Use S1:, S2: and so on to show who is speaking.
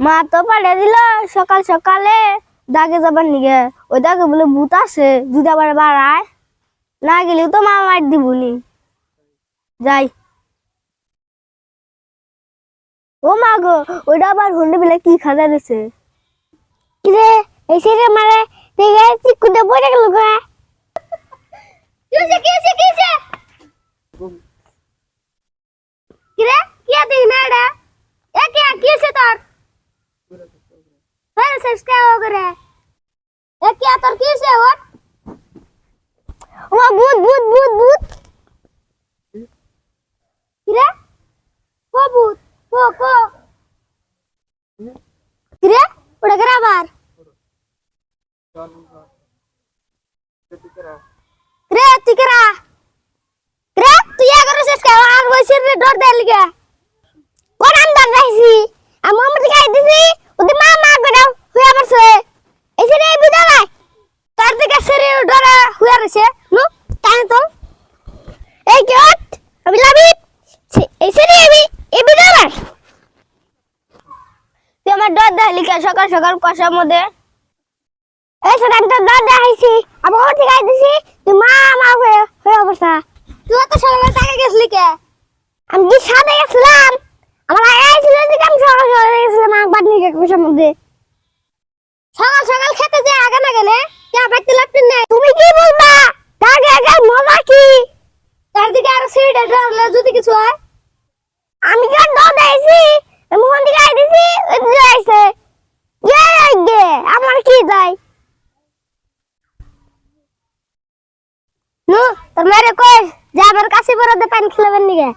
S1: মা তো পাঠিয়ে দিল সকাল সকালে দাগে যাবার নিগে। ওই দাগে বলে ভূত আছে যদি আবার বাড়ায় না গেলেও তো মা মার দিবনি। যাই। ও মা গো ওইটা আবার হন্ডে বেলা কি খাজা দিছে? এই সেটা মারে দেখে পড়ে গেল গা। কিছে কিছে কিছে কিরে কি আতে না এটা এ কি কি আছে তোর হ্যাঁ সাবস্ক্রাইব করে এ কি তোর কি আছে ওট ও ভূত ভূত ভূত ভূত কিরে কো ভূত কো কো কিরে ওটা করে আবার রে তুই করা রে তুই এগারো শেষ কে আর বসে রে ডর দে লিগে কোন আন্দার রাইছি আমি মোহাম্মদ খাই দিছি ওদি মা মা করে হুয়া পড়ছে এসে রে বিদা নাই তার দিকে সেরে ডরা হুয়া রইছে নু টান তো। এই জট আমি লাভি এসে রে আমি এ বিদা তুই আমার ডর দে লিগে সকাল সকাল কষার মধ্যে। এই সেটা তো ডর দেখাইছি। আমি ওর ঠিক দিছি তুই মা মা হয়ে হয়ে অবস্থা। তুই তো সকালে টাকা গেছলি কে? আমি কি সাথে গেছিলাম? আমার আগে ছিল যে আমি সকাল সকালে গেছিলাম একবার নিয়ে কুসার মধ্যে সকাল সকাল খেতে যে আগে না গেলে, কে তুমি কি বলবা আগে আগে মজা কি? তার দিকে আরও সিট ডরলে যদি কিছু হয়। আমি যা ডর দেইছি মোহন দিকে আই দিছি আইছে ইয়ে গে আমার কি যাই নু, তোর কই? যা আমার কাছে বড় দে পানি খেলাবেন নিগে